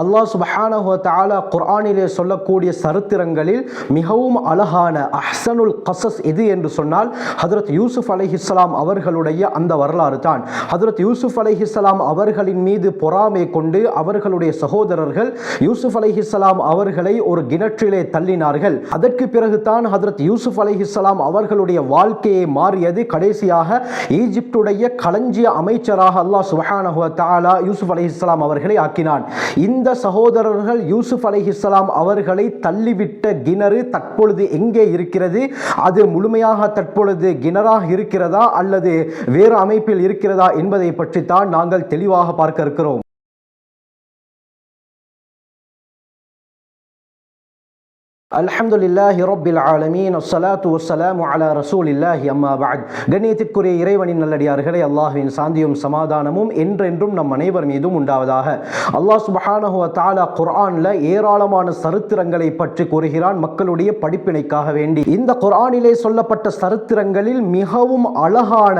அல்லாஹ் சுபஹானஹு தாலா குர்ஆனிலே சொல்லக்கூடிய சரித்திரங்களில் மிகவும் அழகான அஹ்சனுல் கசஸ் எது என்று சொன்னால் ஹதரத் யூசுப் அலைஹிஸ்ஸலாம் அவர்களுடைய அந்த வரலாறு தான். ஹதரத் யூசுப் அலைஹிஸ்ஸலாம் அவர்களின் மீது பொறாமை கொண்டு அவர்களுடைய சகோதரர்கள் யூசுப் அலைஹிஸ்ஸலாம் அவர்களை ஒரு கிணற்றிலே தள்ளினார்கள். அதற்கு பிறகுதான் ஹதரத் யூசுப் அலைஹிஸ்ஸலாம் அவர்களுடைய வாழ்க்கையை மாறியது. கடைசியாக ஈஜிப்டுடைய களஞ்சிய அமைச்சராக அல்லாஹ் சுபஹானஹு தாலா தஆலா யூசுப் அவர்களை ஆக்கினான். இந்த சகோதரர்கள் யூசுப் அலைஹிஸ்ஸலாம் அவர்களை தள்ளிவிட்ட கிணறு தற்பொழுது எங்கே இருக்கிறது? அது முழுமையாக தற்பொழுது கிணறாக இருக்கிறதா அல்லது வேறு அமைப்பில் இருக்கிறதா என்பதை பற்றித்தான் நாங்கள் தெளிவாக பார்க்க இருக்கிறோம். அல்ஹம்துலில்லாஹி ரப்பில் ஆலமீன். அஸ்ஸலாத்து வஸ்ஸலாமு அலா ரசூலில்லாஹி அம்மா பஅத் கண்ணியத்திற்குரிய இறைவனின் நல்லடியார்களே அல்லாஹ்வின் சாந்தியும் சமாதானமும் என்றென்றும் நம் அனைவர் மீதும் உண்டாவதாக. அல்லாஹ் சுப்ஹானஹு வ தஆலா ஏராளமான சரித்திரங்களை பற்றி கூறுகிறான். மக்களுடைய படிப்பினைக்காக வேண்டி. இந்த குர்ஆனிலே சொல்லப்பட்ட சரித்திரங்களில் மிகவும் அழகான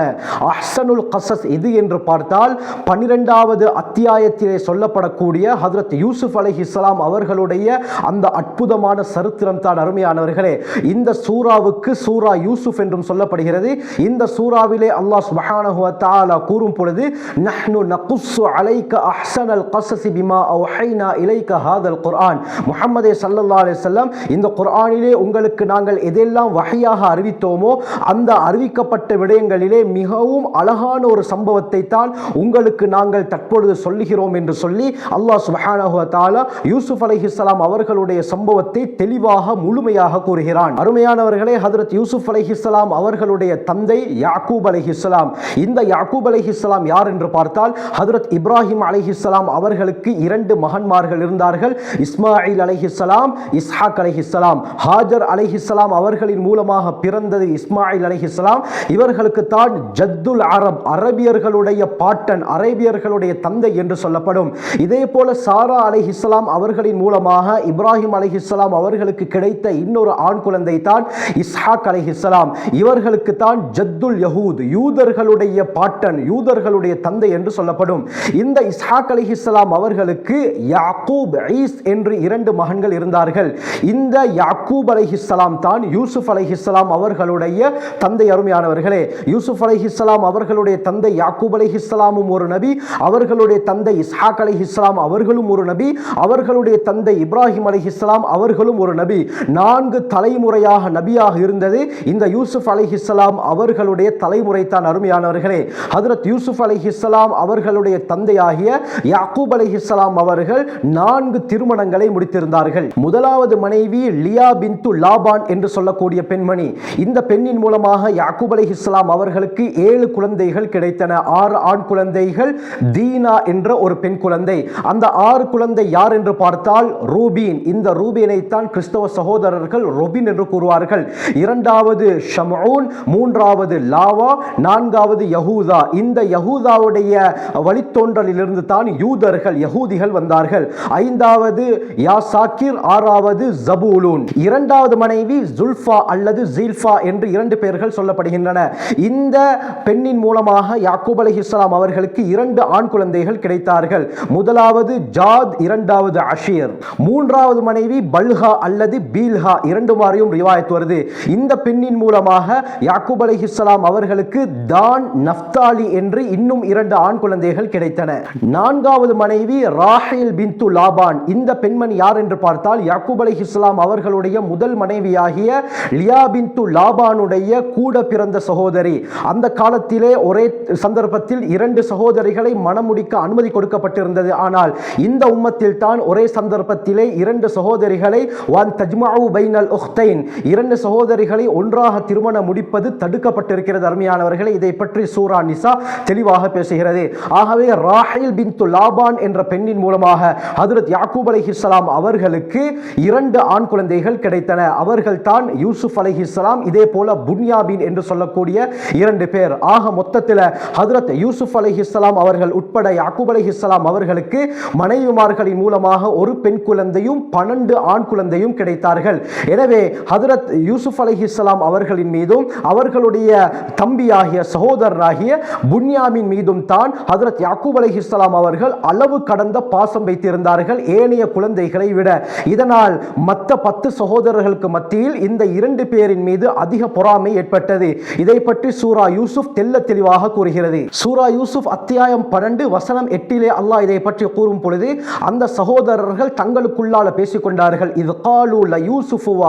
அஹ்சனுல் கசஸ் எது என்று பார்த்தால் பன்னிரெண்டாவது அத்தியாயத்திலே சொல்லப்படக்கூடிய ஹஜ்ரத் யூசுப் அலைஹிஸ்ஸலாம் அவர்களுடைய அந்த அற்புதமான சரித்திரம் தான் அருமையானவர்களே. இந்த சூராவுக்கு சூரா யூசுப் என்றும் சொல்லப்படுகிறது. இந்த சூராவிலே அல்லாஹ் சுப்ஹானஹு வ தஆலா கூறும் பொழுது நஹ்னு நகுஸ்ஸு அலைக அஹ்சனல் கஸஸி பிமா அவ்ஹைனா இலைக ஹாதல் குர்ஆன். முஹம்மதே ஸல்லல்லாஹு அலைஹி வஸல்லம் இந்த குர்ஆனிலே உங்களுக்கு நாங்கள் எதெல்லாம் வஹையாக அறிவித்தோமோ அந்த அறிவிக்கப்பட்ட விடயங்களிலே மிகவும் அழகான ஒரு சம்பவத்தை தான் உங்களுக்கு நாங்கள் தற்பொழுது சொல்லுகிறோம் என்று சொல்லி அல்லாஹ் சுப்ஹானஹு வ தஆலா யூசுப் அலைஹிஸ்ஸலாம் அவர்களுடைய சம்பவத்தை தெளிவாக முழுமையாக கூறுகிறான். அருமையானவர்களே ஹதரத் யூசுப் அலைஹிஸ்ஸலாம் அவர்களுடைய தந்தை யாக்கூப் அலைஹிஸ்ஸலாம் இந்த யாக்கூப் அலைஹிஸ்ஸலாம் யார் என்று பார்த்தால் ஹதரத் இப்ராஹிம் அலைஹிஸ்ஸலாம் அவர்களுக்கு இரண்டு மகன்மார்கள் இருந்தார்கள். இஸ்மாயில் அலைஹிஸ்ஸலாம் இஸ்ஹாக் அலைஹிஸ்ஸலாம் ஹாஜர் அலைஹிஸ்ஸலாம் அவர்களின் மூலமாக பிறந்தது இஸ்மாயில் அலைஹிஸ்ஸலாம் இவர்களுக்கு தான் ஜத்துல் அரப் அரபியர்களுடைய பாட்டன் அரேபியர்களுடைய தந்தை என்று சொல்லப்படும். இதே போல சாரா அலைஹிஸ்ஸலாம் அவர்களின் மூலமாக இப்ராஹிம் அலைஹிஸ்ஸலாம் அவர்களுக்கு அவர்களுக்கு கிடைத்த இன்னொரு ஆண் குழந்தை தான் இஸ்ஹாக் அலை இஸ்லாம் இவர்களுக்கு தான் ஜத்துல் யஹூத் யூதர்களுடைய பாட்டன் யூதர்களுடைய தந்தை என்று சொல்லப்படும். இந்த இஸ்ஹாக் அலைஹிஸ்ஸலாம் அவர்களுக்கு யாக்கூப் ஈஸ் என்று இரண்டு மகன்கள் இருந்தார்கள். இந்த யாக்கூப் அலை இஸ்லாம் தான் யூசுப் அலை இஸ்லாம் அவர்களுடைய தந்தை அருமையானவர்களே. யூசுப் அலை இஸ்லாம் அவர்களுடைய தந்தை யாக்கூப் அலை இஸ்லாமும் ஒரு நபி அவர்களுடைய தந்தை இஸ்ஹாக் அலை இஸ்லாம் அவர்களும் ஒரு நபி அவர்களுடைய தந்தை இப்ராஹிம் அலை இஸ்லாம் அவர்களும் ஒரு நபி. நான்கு தலைமுறையாக நபியாக இருந்தது இந்த யூசுப் அலைஹிஸ்ஸலாம் அவர்களுடைய தலைமுறை தான் அருமையானவர்களே. ஹதரத் யூசுப் அலைஹிஸ்ஸலாம் அவர்களுடைய தந்தையாகிய யாக்கூப் அலைஹிஸ்ஸலாம் அவர்கள் நான்கு திருமணங்களை முடித்திருந்தார்கள். முதலாவது மனைவி லியா பின்து லாபான் என்று சொல்லக்கூடிய பெண்மணி. இந்த பெண்ணின் மூலமாக யாக்கூப் அலைஹிஸ்ஸலாம் அவர்களுக்கு ஏழு குழந்தைகள் கிடைத்தன. ஆறு ஆண் குழந்தைகள் தீனா என்ற ஒரு பெண் குழந்தை. அந்த ஆறு குழந்தை யார் என்று பார்த்தால் ரூபீன். இந்த ரூபீனை தான் கிறிஸ்தவ சகோதரர்கள் ரொபின் என்று கூறுவார்கள். இரண்டாவது ஷமூன் மூன்றாவது லாவா நான்காவது யகூதா இந்த யகூதாவுடைய வழித்தோன்றலிலிருந்து தான் யூதர்கள் யகூதிகள் வந்தார்கள். ஐந்தாவது யாசாக்கிர் ஆறாவது ஜபூலூன். இரண்டாவது மனைவி ஜுல்ஃபா அல்லது ஜீல்ஃபா என்று இரண்டு பெயர்கள் சொல்லப்படுகின்றன. இந்த பெண்ணின் மூலமாக யாக்கூப் அலி இஸ்லாம் அவர்களுக்கு இரண்டு ஆண் குழந்தைகள் கிடைத்தார்கள். முதலாவது ஜாத் இரண்டாவது அஷீர். மூன்றாவது மனைவி பல்ஹா அல்லது அல்லது பீல்ஹா இரண்டு மாறியும் ரிவாயத் வருது. இந்த பெண்ணின் மூலமாக யாக்கூப் இஸ்லாம் அவர்களுக்கு தான் நஃப்தாலி என்று இன்னும் இரண்டு ஆண் குழந்தைகள் கிடைத்தன. நான்காவது மனைவி ராஹேல் பின்து லாபான். இந்த பெண்மணி யார் என்று பார்த்தால் யாக்கூப் இஸ்லாம் அவர்களுடைய முதல் மனைவியாகிய லியா பின்து லாபானுடைய கூட பிறந்த சகோதரி. அந்த காலத்திலே ஒரே சந்தர்ப்பத்தில் இரண்டு சகோதரிகளை மணமுடிக்க அனுமதி கொடுக்கப்பட்டிருந்தது. ஆனால் இந்த உம்மத்தில் தான் ஒரே சந்தர்ப்பத்திலே இரண்டு சகோதரிகளை ஒன் தஜ்மாவு பைனல் உஹ்தைன் இரண்டு சகோதரிகளை ஒன்றாக திருமணம் முடிப்பது தடுக்கப்பட்டிருக்கிறது அருமையானவர்களை. இதை பற்றி சூரா நிசா தெளிவாக பேசுகிறது. ஆகவே ராஹில் பின் லாபான் என்ற பெண்ணின் மூலமாக ஹதரத் யாக்கூப் அலைஹிஸ்ஸலாம் அவர்களுக்கு இரண்டு ஆண் குழந்தைகள் கிடைத்தன. அவர்கள் தான் யூசுப் அலைஹிஸ்ஸலாம் இதே போல புன்யாபின் என்று சொல்லக்கூடிய இரண்டு பேர். ஆக மொத்தத்தில் ஹதரத் யூசுப் அலைஹிஸ்ஸலாம் அவர்கள் உட்பட யாக்கூப் இஸ்லாம் அவர்களுக்கு மனைவிமார்களின் மூலமாக ஒரு பெண் குழந்தையும் பன்னெண்டு ஆண் குழந்தையும் கிடைத்தார்கள். எனவே ஹதரத் யூசுப் அலி இஸ்லாம் அவர்களின் மீதும் அவர்களுடைய தம்பியாகிய சகோதரராகிய புன்யாமின் மீதும் தான் ஹதரத் யாக்கூப் அலி இஸ்லாம் அவர்கள் அளவு கடந்த பாசம் வைத்திருந்தார்கள் ஏனைய குழந்தைகளை விட. இதனால் மற்ற பத்து சகோதரர்களுக்கு மத்தியில் இந்த இரண்டு பேரின் மீது அதிக பொறாமை ஏற்பட்டது. இதை பற்றி சூரா யூசுப் தெல்ல தெளிவாக கூறுகிறது. சூரா யூசுப் அத்தியாயம் பன்னெண்டு வசனம் எட்டிலே அல்லாஹ் இதை பற்றி கூறும் பொழுது அந்த சகோதரர்கள் தங்களுக்குள்ளால பேசிக்கொண்டார்கள் இது கால் ல யூசுஃபு வ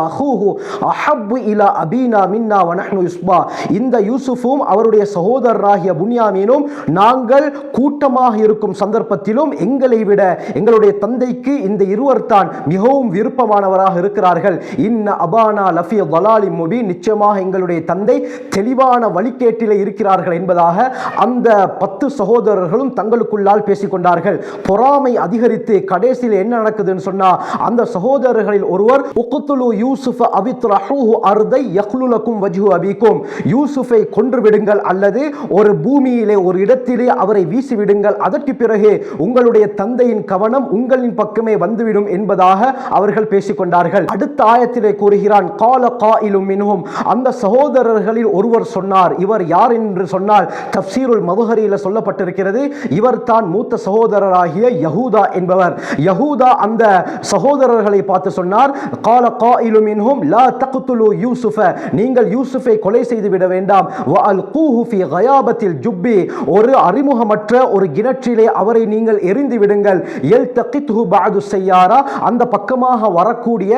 அஹப்பு இலா அபீனா மின்னா வ யுஸ்பா. இந்த யூசுஃபும் அவருடைய சகோதரராகிய புன்யாமீனும் நாங்கள் கூட்டமாக இருக்கும் சந்தர்ப்பத்திலும் எங்களை விட எங்களுடைய தந்தைக்கு இந்த இருவர் தான் மிகவும் விருப்பமானவராக இருக்கிறார்கள். இன்ன அபானா லஃபி வலாலி முபி நிச்சயமாக எங்களுடைய தந்தை தெளிவான வழிகேட்டில் இருக்கிறார்கள் என்பதாக அந்த பத்து சகோதரர்களும் தங்களுக்குள்ளால் பேசிக்கொண்டார்கள். பொறாமை அதிகரித்து கடைசியில் என்ன நடக்குதுன்னு சொன்னா அந்த சகோதரர்களில் ஒருவர் உக்குத்துலு யூசுஃப அபித்ரஹூஹு அர்தை யக்லுலக்கும் வஜ்ஹு அபிக்கும். யூசுஃபை கொன்று விடுங்கள் அல்லது ஒரு பூமியிலே ஒரு இடத்திலே அவரை வீசி விடுங்கள் அதற்கு பிறகு உங்களுடைய தந்தையின் கவனம் உங்களின் பக்கமே வந்துவிடும் என்பதாக அவர்கள் பேசிக்கொண்டார்கள். அடுத்த ஆயத்திலே கூறுகிறான் கால காயிலும் மின்ஹும். அந்த சகோதரர்களில் ஒருவர் சொன்னார் இவர் யார் என்று சொன்னால் தப்சீருல் மதுஹரியில் சொல்லப்பட்டிருக்கிறது இவர் தான் மூத்த சகோதரராகிய யகூதா என்பவர். யகூதா அந்த சகோதரர்களை பார்த்து சொன்னார் கால காயிலும் மின்ஹும் லா தகுத்துலு யூசுஃப நீங்கள் யூசுஃபை கொலை செய்து விட வேண்டாம். வ அல் கூஹுஃபி கயாபத்தில் ஜுப்பி ஒரு அறிமுகமற்ற ஒரு கிணற்றிலே அவரை நீங்கள் எரிந்து விடுங்கள். எல் தக்கித்துஹு பாது செய்யாரா அந்த பக்கமாக வரக்கூடிய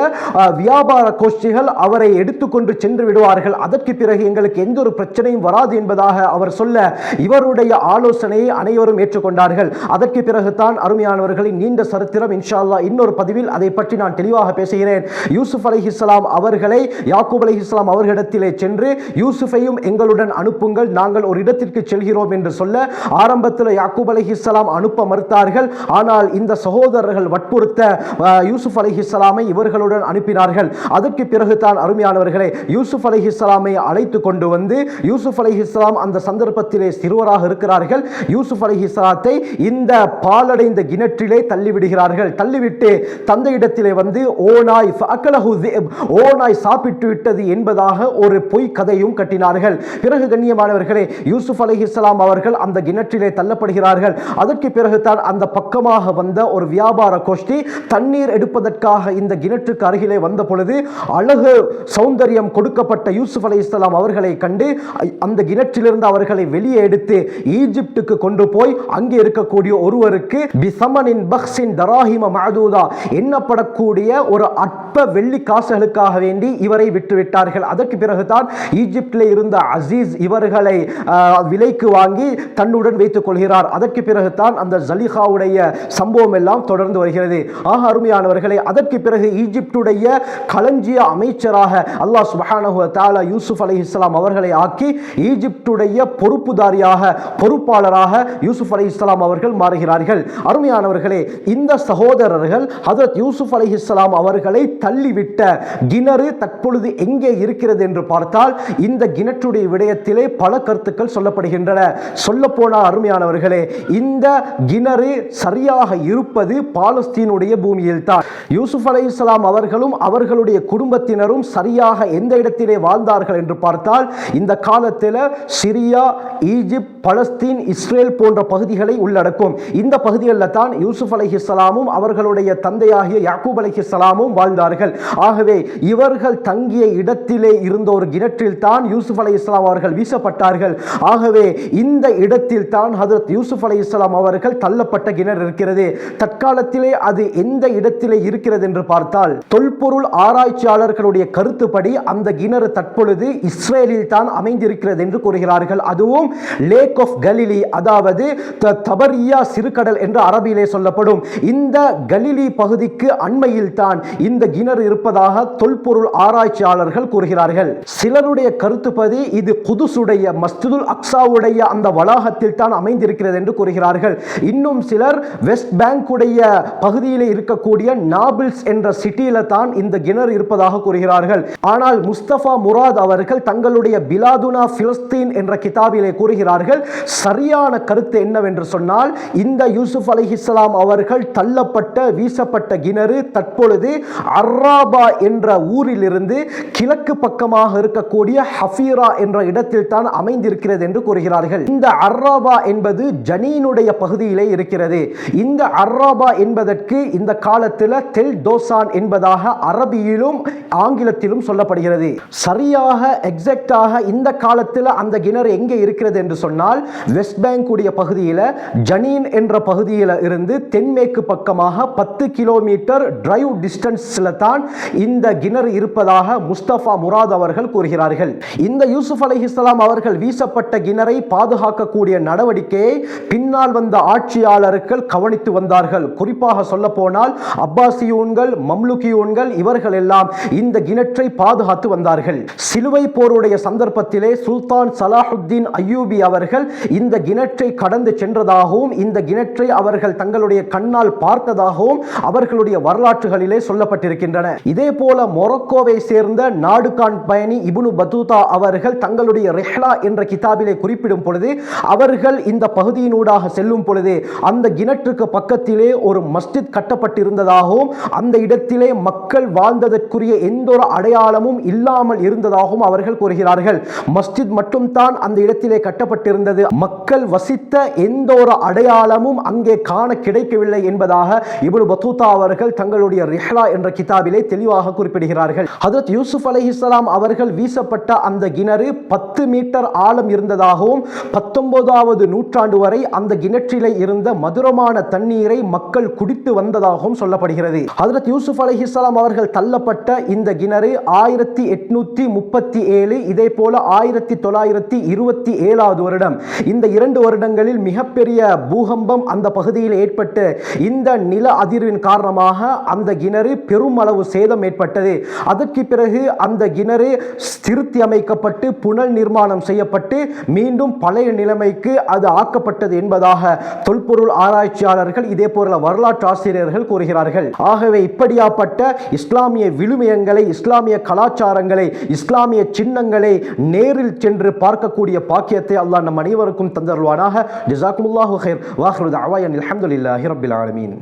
வியாபார கோஷ்டிகள் அவரை எடுத்துக்கொண்டு சென்று விடுவார்கள். அதற்கு பிறகு எங்களுக்கு எந்த ஒரு பிரச்சனையும் வராது என்பதாக அவர் சொல்ல இவருடைய ஆலோசனையை அனைவரும் ஏற்றுக்கொண்டார்கள். அதற்கு பிறகுதான் அருமையானவர்களின் நீண்ட சரித்திரம். இன்ஷா இன்னொரு பதிவில் அதை பற்றி நான் தெளிவாக பேசுகிறேன். யூசுப் அலைஹிஸ்ஸலாம் அவர்களை யாக்கூப் அலைஹிஸ்ஸலாம் அவர்களிடத்திலே சென்று யூசுஃபையும் எங்களுடன் அனுப்புங்கள் நாங்கள் ஒரு இடத்திற்கு செல்கிறோம் என்று சொல்ல ஆரம்பத்தில் யாக்கூப் அலைஹிஸ்ஸலாம் அனுப்ப மறுத்தார்கள். ஆனால் இந்த சகோதரர்கள் வற்புறுத்த அஹ், யூசுப் அலைஹிஸ்ஸலாமை இவர்களுடன் அனுப்பினார்கள். அதற்கு பிறகுதான் அருமையானவர்களே யூசுப் அலைஹிஸ்ஸலாமை அழைத்து கொண்டு வந்து யூசுப் அலைஹிஸ்ஸலாம் அந்த சந்தர்ப்பத்திலே சிறுவராக இருக்கிறார்கள். யூசுப் அலைஹிஸ்ஸலாத்தை இந்த பாலடைந்த கிணற்றிலே தள்ளிவிடுகிறார்கள். தள்ளிவிட்டு தந்தையிடத்திலே வந்து ஓனா நாய் அக்கலஹு சாப்பிட்டு விட்டது என்பதாக ஒரு பொய் கதையும் கட்டினார்கள். பிறகு கண்ணியமானவர்களே யூசுப் அலி இஸ்லாம் அவர்கள் அந்த கிணற்றிலே தள்ளப்படுகிறார்கள். அதற்கு பிறகுதான் அந்த பக்கமாக வந்த ஒரு வியாபார கோஷ்டி தண்ணீர் எடுப்பதற்காக இந்த கிணற்றுக்கு அருகிலே வந்த பொழுது அழகு சௌந்தரியம் கொடுக்கப்பட்ட யூசுப் அலி இஸ்லாம் அவர்களை கண்டு அந்த கிணற்றிலிருந்து அவர்களை வெளியே எடுத்து ஈஜிப்டுக்கு கொண்டு போய் அங்கே இருக்கக்கூடிய ஒருவருக்கு பிசமனின் பக்ஸின் தராஹிம மாதூதா எண்ணப்படக்கூடிய ஒரு আট அற்ப வெள்ளி காசுகளுக்காக வேண்டி இவரை விட்டுவிட்டார்கள். அதற்கு பிறகுதான் ஈஜிப்டில் இருந்த அசீஸ் இவர்களை விலைக்கு வாங்கி தன்னுடன் வைத்துக் கொள்கிறார். அதற்கு பிறகுதான் அந்த ஜலிஹாவுடைய சம்பவம் எல்லாம் தொடர்ந்து வருகிறது. ஆக அருமையானவர்களை அதற்கு பிறகு ஈஜிப்டுடைய களஞ்சிய அமைச்சராக அல்லாஹ் சுப்ஹானஹு தாலா யூசுப் அலி இஸ்லாம் அவர்களை ஆக்கி ஈஜிப்டுடைய பொறுப்புதாரியாக பொறுப்பாளராக யூசுப் அலி இஸ்லாம் அவர்கள் மாறுகிறார்கள். அருமையானவர்களே இந்த சகோதரர்கள் ஹஜரத் யூசுப் அலி இஸ்லாம் அவர்களை தள்ளிவிட்ட கிணறு தற்பொழுது எங்கே இருக்கிறது என்று பார்த்தால் இந்த கிணற்றுடைய விடயத்திலே பல கருத்துக்கள் சொல்லப்படுகின்றன. சொல்லப்போனால் அருமையானவர்களே இந்த கிணறு சரியாக இருப்பது பாலஸ்தீனுடைய பூமியில் தான் யூசுப் இஸ்லாம் அவர்களும் அவர்களுடைய குடும்பத்தினரும் சரியாக எந்த இடத்திலே வாழ்ந்தார்கள் என்று பார்த்தால் இந்த காலத்தில் சிரியா ஈஜிப்ட் பலஸ்தீன் இஸ்ரேல் போன்ற பகுதிகளை உள்ளடக்கும். இந்த பகுதிகளில் தான் யூசுப் அலைஹிஸ்ஸலாமும் அவர்களுடைய தந்தையாகிய யாக்கூப் அலைஹிஸ்ஸலாமும் வாழ்ந்தார்கள். ஆகவே இவர்கள் தங்கிய இடத்திலே இருந்த ஒரு கிணற்றில் தான் யூசுப் அலைஹிஸ்ஸலாம் அவர்கள் வீசப்பட்டார்கள். ஆகவே இந்த இடத்தில் தான் ஹதரத் யூசுப் அலைஹிஸ்ஸலாம் அவர்கள் தள்ளப்பட்ட கிணறு இருக்கிறது. தற்காலத்திலே அது எந்த இடத்திலே இருக்கிறது என்று பார்த்தால் தொல்பொருள் ஆராய்ச்சியாளர்களுடைய கருத்துப்படி அந்த கிணறு தற்பொழுது இஸ்ரேலில் தான் அமைந்திருக்கிறது என்று கூறுகிறார்கள். அதுவும் லேக் ஆஃப் கலிலி அதாவது த- தபரியா சிறுகடல் என்று அரபியிலே சொல்லப்படும். இந்த கலிலி பகுதிக்கு அண்மையில் தான் இந்த கிணறு இருப்பதாக தொல்பொருள் ஆராய்ச்சியாளர்கள் கூறுகிறார்கள். சிலருடைய கருத்துப்படி இது குதுசுடைய மஸ்துல் அக்ஸாவுடைய அந்த வளாகத்தில் தான் அமைந்திருக்கிறது என்று கூறுகிறார்கள். இன்னும் சிலர் வெஸ்ட் பேங்குடைய பகுதியில் இருக்கக்கூடிய நாபிள்ஸ் என்ற சிட்டியில தான் இந்த கிணறு இருப்பதாக கூறுகிறார்கள். ஆனால் முஸ்தபா முராத் அவர்கள் தங்களுடைய பிலாதுனா பிலஸ்தீன் என்ற கிதாபிலே கூறுகிறார்கள் சரியான கருத்து என்னவென்று சொன்னால் இந்த யூசுப் அலைஹிஸ்ஸலாம் அவர்கள் தள்ளப்பட்ட வீசப்பட்ட கிணறு தற்பொழுது அர்ராபா என்ற ஊரிலிருந்து கிழக்கு பக்கமாக இருக்கக்கூடிய ஹஃபீரா என்ற இடத்தில் தான் அமைந்திருக்கிறது என்று கூறுகிறார்கள். இந்த அர்ராபா என்பது ஜனீனுடைய பகுதியிலே இருக்கிறது. இந்த அர்ராபா என்பதற்கு இந்த காலத்தில் தெல் தோசான் என்பதாக அரபியிலும் ஆங்கிலத்திலும் சொல்லப்படுகிறது. சரியாக எக்ஸாக்டாக இந்த காலத்தில் அந்த கிணறு எங்கே இருக்கிறது என்று சொன்னால் வெஸ்ட் பேங்க் உடைய பகுதியில் ஜனீன் என்ற பகுதியில் இருந்து தென்மேற்கு பக்கமாக பத்து கிலோமீட்டர் டிரைவ் டிஸ்டன்ஸில் தான் இந்த கிணறு இருப்பதாக முஸ்தபா முராத் அவர்கள் கூறுகிறார்கள். இந்த யூசுப் அலைஹிஸ்ஸலாம் அவர்கள் வீசப்பட்ட கிணறை பாதுகாக்கக்கூடிய நடவடிக்கையை பின்னால் வந்த ஆட்சியாளர்கள் கவனித்து வந்தார்கள். குறிப்பாக சொல்ல போனால் அப்பாசியூன்கள் மம்லுகியூன்கள் இவர்கள் எல்லாம் இந்த கிணற்றை பாதுகாத்து வந்தார்கள். சிலுவை போருடைய சந்தர்ப்பத்திலே சுல்தான் சலாஹுத்தீன் அய்யூபி அவர்கள் இந்த கிணற்றை கடந்து சென்றதாகவும் இந்த கிணற்றை அவர்கள் தங்களுடைய கண்ணால் பார்த்ததாகவும் அவர்களுடைய வரலாற்றுகளிலே சொல்லப்பட்டிருக்கிறது. இருக்கின்றன. இதே போல மொரக்கோவை சேர்ந்த நாடுகான் பயணி இபுனு பத்தூதா அவர்கள் தங்களுடைய ரெஹ்லா என்ற கிதாபிலே குறிப்பிடும் பொழுது அவர்கள் இந்த பகுதியினூடாக செல்லும் பொழுது அந்த கிணற்றுக்கு பக்கத்திலே ஒரு மஸ்ஜித் கட்டப்பட்டிருந்ததாகவும் அந்த இடத்திலே மக்கள் வாழ்ந்ததற்குரிய எந்த ஒரு அடையாளமும் இல்லாமல் இருந்ததாகவும் அவர்கள் கூறுகிறார்கள். மஸ்ஜித் மட்டும் தான் அந்த இடத்திலே கட்டப்பட்டிருந்தது. மக்கள் வசித்த எந்த ஒரு அடையாளமும் அங்கே காண கிடைக்கவில்லை என்பதாக இபுனு பத்தூதா அவர்கள் தங்களுடைய ரிஹ்லா என்ற கிதாப் கிதாபிலே தெளிவாக குறிப்பிடுகிறார்கள். ஹதரத் யூசுப் அலைஹிஸ்ஸலாம் அவர்கள் வீசப்பட்ட அந்த கிணறு பத்து மீட்டர் ஆழம் இருந்ததாகவும் பத்தொன்பதாவது நூற்றாண்டு வரை அந்த கிணற்றிலே இருந்த மதுரமான தண்ணீரை மக்கள் குடித்து வந்ததாகவும் சொல்லப்படுகிறது. ஹதரத் யூசுப் அலைஹிஸ்ஸலாம் அவர்கள் தள்ளப்பட்ட இந்த கிணறு ஆயிரத்தி எட்நூத்தி முப்பத்தி ஏழு இதே போல ஆயிரத்தி தொள்ளாயிரத்தி இருபத்தி ஏழாவது வருடம். இந்த இரண்டு வருடங்களில் மிகப்பெரிய பூகம்பம் அந்த பகுதியில் ஏற்பட்டு இந்த நில அதிர்வின் காரணமாக அந்த கிணறு அளவு சேதம் ஏற்பட்டது. அதற்கு பிறகு அந்த கிணறு திருத்தி அமைக்கப்பட்டு புனல் நிர்மாணம் செய்யப்பட்டு மீண்டும் பழைய நிலைமைக்கு அது ஆக்கப்பட்டது என்பதாக தொல்பொருள் ஆராய்ச்சியாளர்கள் இதே போல வரலாற்று ஆசிரியர்கள் கூறுகிறார்கள். ஆகவே இப்படியாப்பட்ட இஸ்லாமிய விழுமியங்களை இஸ்லாமிய கலாச்சாரங்களை இஸ்லாமிய சின்னங்களை நேரில் சென்று பார்க்கக்கூடிய பாக்கியத்தை அல்லாஹ் நம் அனைவருக்கும் தந்தருவானாக ஜிசாக்குமுல்லாஹு ஹைர் வாஹ்ரு அவாயன் அலமதுல்லாஹி ரபில் ஆலமீன்.